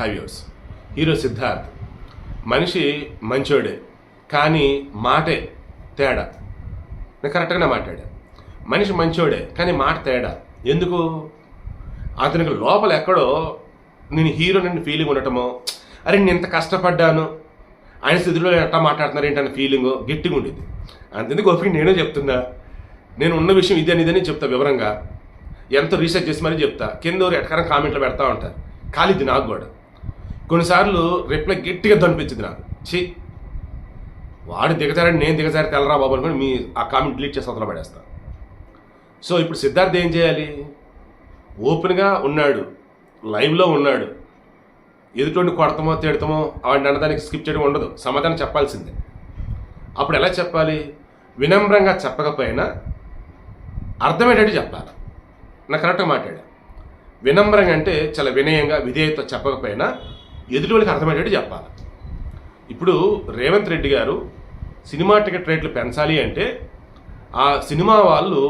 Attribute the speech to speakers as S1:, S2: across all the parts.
S1: హైవ్యూర్స్ hero Siddharth మనిషి మంచోడే కానీ మాటే తేడా. నేను కరెక్ట్గానే మాట్లాడా? మనిషి మంచోడే కానీ మాట తేడా. ఎందుకు? అతనికి లోపల ఎక్కడో నేను హీరో నన్ను ఫీలింగ్ ఉండటమో అరే నేను ఇంత కష్టపడ్డాను ఆయన స్థితిలో ఎట్టా మాట్లాడుతున్నారు ఏంటన్న ఫీలింగ్ గట్టిగా ఉండేది. అంతెందుకు ఓపిక నేనే చెప్తున్నా. నేను ఉన్న విషయం ఇదే ఇదని చెప్తా వివరంగా. ఎంతో రీసెర్చ్ చేసి మరీ చెప్తా. కింద ఎవరు కామెంట్లు పెడతా ఉంటారు. కాలిద్ది నాకు కూడా. కొన్నిసార్లు రిప్లై గట్టిగా దొనిపించింది నాకు ఛీ. వాడు దిగజారని నేను దిగజారి తెల్లరా బాబు అనుకుని మీ ఆ కామెంట్ డిలీట్ చేసి అతను పడేస్తా. సో ఇప్పుడు సిద్ధార్థ్ ఏం చేయాలి? ఓపెన్గా ఉన్నాడు. లైవ్లో ఉన్నాడు. ఎదుటి కొడతామో తిడతామో వాడిని అనడానికి స్కిప్ చేయడం ఉండదు. సమాధానం చెప్పాల్సిందే. అప్పుడు ఎలా చెప్పాలి? వినమ్రంగా చెప్పకపోయినా అర్థమయ్యేటట్టు చెప్పాలి. నా కరెక్ట్గా మాట్లాడా? వినమ్రంగా అంటే చాలా వినయంగా విధేయత చెప్పకపోయినా ఎదుటి వాళ్ళకి అర్థమయ్యేటట్టు చెప్పాలి. ఇప్పుడు రేవంత్ రెడ్డి గారు సినిమా టికెట్ రేట్లు పెంచాలి అంటే ఆ సినిమా వాళ్ళు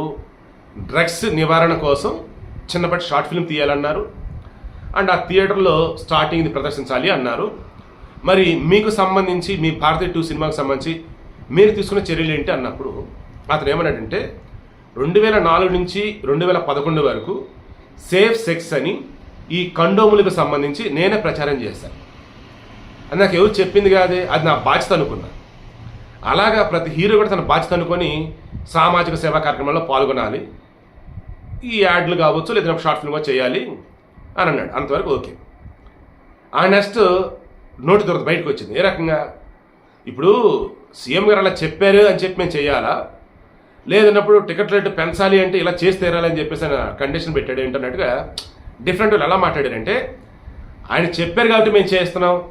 S1: డ్రగ్స్ నివారణ కోసం చిన్నపాటి షార్ట్ ఫిల్మ్ తీయాలన్నారు. అండ్ ఆ థియేటర్లో స్టార్టింగ్ది ప్రదర్శించాలి అన్నారు. మరి మీకు సంబంధించి మీ భారతీయ టూ సినిమాకి సంబంధించి మీరు తీసుకున్న చర్యలు ఏంటి అన్నప్పుడు అతను ఏమన్నాడంటే రెండు వేల నాలుగు నుంచి రెండు వేల పదకొండు వరకు సేఫ్ సెక్స్ అని ఈ కండోములకు సంబంధించి నేనే ప్రచారం చేశాను అది నాకు ఎవరు చెప్పింది కాదే? అది నా బాధ్యత అనుకున్నా. అలాగా ప్రతి హీరో కూడా తన బాధ్యత అనుకొని సామాజిక సేవా కార్యక్రమంలో పాల్గొనాలి. ఈ యాడ్లు కావచ్చు లేదా ఒక షార్ట్ ఫిల్మ్ కూడా చేయాలి అని అన్నాడు. అంతవరకు ఓకే. ఆ నెక్స్ట్ నోటి దొరత బయటకు వచ్చింది. ఏ రకంగా? ఇప్పుడు సీఎం గారు అలా చెప్పారు అని చెప్పి మేము చేయాలా? లేదన్నప్పుడు టికెట్ రేటు పెంచాలి అంటే ఇలా చేసి తీరాలి అని చెప్పేసి కండిషన్ పెట్టాడు. ఏంటన్నట్టుగా డిఫరెంట్ వాళ్ళు ఎలా మాట్లాడారంటే ఆయన చెప్పారు కాబట్టి మేము చేస్తున్నాం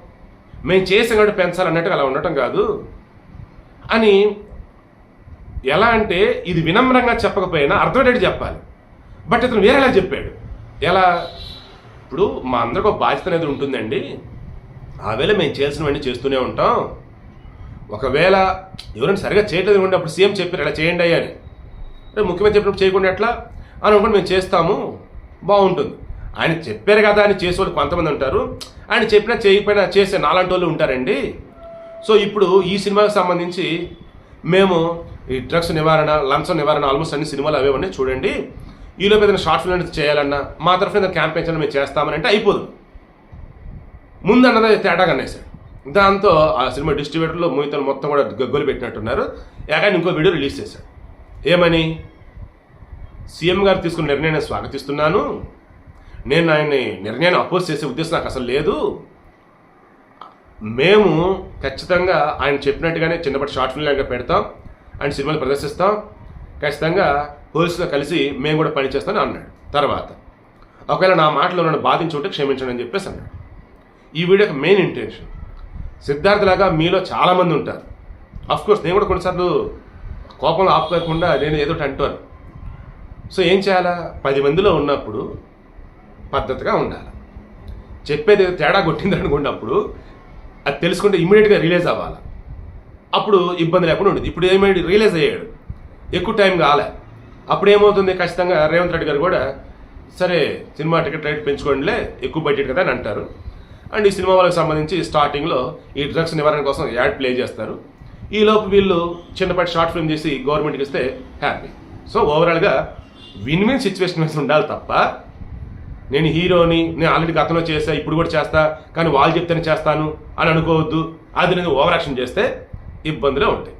S1: మేము చేసాం కాబట్టి పెంచాలి అలా ఉండటం కాదు అని ఎలా అంటే ఇది వినమ్రంగా చెప్పకపోయినా అర్థమయ్యేటట్టు చెప్పాలి. బట్ ఇతను వేరేలా చెప్పాడు. ఎలా? ఇప్పుడు మా అందరికి ఒక బాధ్యత అనేది ఉంటుందండి. ఆ వేళ మేము చేసినవన్నీ చేస్తూనే ఉంటాం. ఒకవేళ ఎవరైనా సరిగా చేయట్లేదు అనుకుంటే అప్పుడు సీఎం చెప్పారు ఇలా చేయండి అయ్యా అని ముఖ్యమంత్రి చెప్పినప్పుడు చేయకుండా ఎట్లా? అని అనుకోండి మేము చేస్తాము. బాగుంటుంది. ఆయన చెప్పారు కదా అని చేసేవాళ్ళు కొంతమంది ఉంటారు. ఆయన చెప్పినా చేయకపోయినా చేసే నాలాంటి వాళ్ళు ఉంటారండి. సో ఇప్పుడు ఈ సినిమాకి సంబంధించి మేము ఈ డ్రగ్స్ నివారణ లంచం నివారణ ఆల్మోస్ట్ అన్ని సినిమాలు అవే ఉన్నాయి చూడండి. ఈలోపు ఏదైనా షార్ట్ ఫిల్మ్ చేయాలన్నా మా తరఫున ఏదైనా క్యాంపెయిన్ మేము చేస్తామని అంటే అయిపోదు. ముందు అన్నది తేడాగా అనేసాడు దాంతో ఆ సినిమా డిస్ట్రిబ్యూటర్లు మోహితలు మొత్తం కూడా గగ్గోలు పెట్టినట్టున్నారు. ఏకాని ఇంకో వీడియో రిలీజ్ చేశాడు ఏమని? సీఎం గారు తీసుకున్న నిర్ణయాన్ని స్వాగతిస్తున్నాను. నేను ఆయన్ని నిర్ణయాన్ని అపోజ్ చేసే ఉద్దేశం నాకు అసలు లేదు. మేము ఖచ్చితంగా ఆయన చెప్పినట్టుగానే చిన్నప్పటి షార్ట్ ఫిల్మ్ లాగా పెడతాం ఆయన సినిమాలు ప్రదర్శిస్తాం. ఖచ్చితంగా పోలీసులో కలిసి మేము కూడా పనిచేస్తామని అన్నాడు. తర్వాత ఒకవేళ నా మాటలో నన్ను బాధించి ఉంటే క్షమించండి అని చెప్పేసి అన్నాడు. ఈ వీడియోకి మెయిన్ ఇంటెన్షన్ సిద్ధార్థలాగా మీలో చాలామంది ఉంటారు. అఫ్ కోర్స్ నేను కూడా కొన్నిసార్లు కోపంలో ఆపుకోకుండా నేను ఏదో ఒకటి అంటాను. సో ఏం చేయాలా? పది మందిలో ఉన్నప్పుడు పద్ధతిగా ఉండాలి. చెప్పేది తేడా కొట్టింది అనుకోండి అప్పుడు అది తెలుసుకుంటే ఇమీడియట్గా రిలీజ్ అవ్వాలి. అప్పుడు ఇబ్బంది లేకుండా ఉండేది. ఇప్పుడు ఏమైంది రిలీజ్ అయ్యాడు. ఎక్కువ టైం కాలే. అప్పుడు ఏమవుతుంది? ఖచ్చితంగా రేవంత్ రెడ్డి గారు కూడా సరే సినిమా టికెట్ రేట్ పెంచుకోండిలే ఎక్కువ బడ్జెట్ కదా అని అంటారు. అండ్ ఈ సినిమా వాళ్ళకి సంబంధించి స్టార్టింగ్లో ఈ డ్రగ్స్ నివారణ కోసం యాడ్ ప్లే చేస్తారు. ఈ లోపు వీళ్ళు చిన్నపాటి షార్ట్ ఫిల్మ్ చేసి గవర్నమెంట్కి ఇస్తే హ్యాపీ. సో ఓవరాల్గా విన్ విన్ సిచ్యువేషన్ మీద ఉండాలి తప్ప నేను హీరోని నేను ఆల్రెడీ గతంలో చేస్తా ఇప్పుడు కూడా చేస్తా కానీ వాళ్ళు చెప్తేనే చేస్తాను అని అనుకోవద్దు. అది నేను ఓవరాక్షన్ చేస్తే ఇబ్బందులే ఉంటాయి.